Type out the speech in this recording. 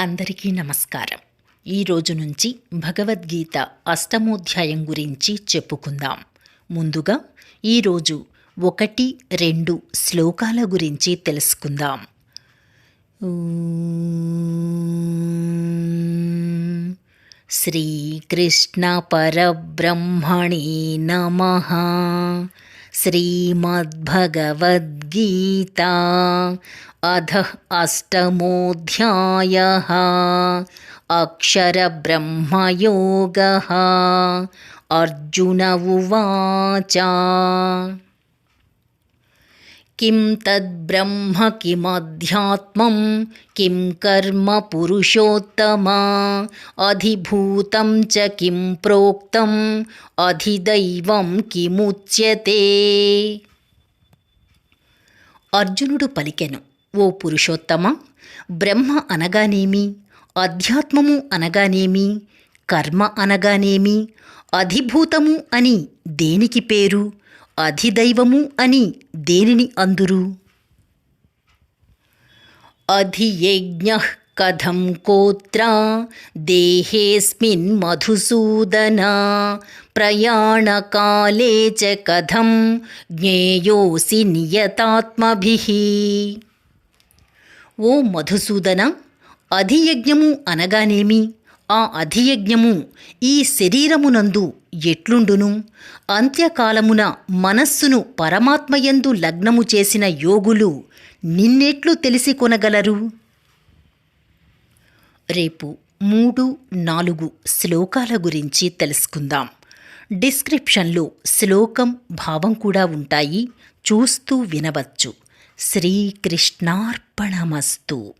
అందరికీ నమస్కారం. ఈ రోజు నుంచి భగవద్గీత అష్టమోధ్యాయం గురించి చెప్పుకుందాం. ముందుగా ఈరోజు ఒకటి రెండు శ్లోకాల గురించి తెలుసుకుందాం. శ్రీకృష్ణ పరబ్రహ్మణి నమ. श्रीमद्भगवद्गीता अधः अष्टमोऽध्यायः अक्षरब्रह्मयोगः अर्जुन उवाच కిం తద్బ్రహ్మ కిమధ్యాత్మం కిం కర్మ పురుషోత్తమా అధిభూతం చ కిం ప్రోక్తం అధిదైవం కిముచ్యతే అర్జునుడు పలికెను ఓ పురుషోత్తమ బ్రహ్మ అనగానేమి? అధ్యాత్మము అనగానేమి? కర్మ అనగానేమి? అధిభూతము అని దేనికి పేరు? అధిదైవము అని దేనిని అందురు? అధియజ్ఞ కథం కోత్ర దేహేస్మిన్ మధుసూదన ప్రయాణకాలే చ కథం జ్ఞేయోసి నియతాత్మభి. ఓ మధుసూదన అధియజ్ఞము అనగానేమి? ఆ అధియజ్ఞము ఈ శరీరమునందు ఎట్లుండును? అంత్యకాలమున మనస్సును పరమాత్మయందు లగ్నము చేసిన యోగులు నిన్నెట్లు తెలిసి కొనగలరు? రేపు మూడు నాలుగు శ్లోకాల గురించి తెలుసుకుందాం. డిస్క్రిప్షన్లో శ్లోకం భావం కూడా ఉంటాయి. చూస్తూ వినవచ్చు. శ్రీకృష్ణార్పణమస్తు.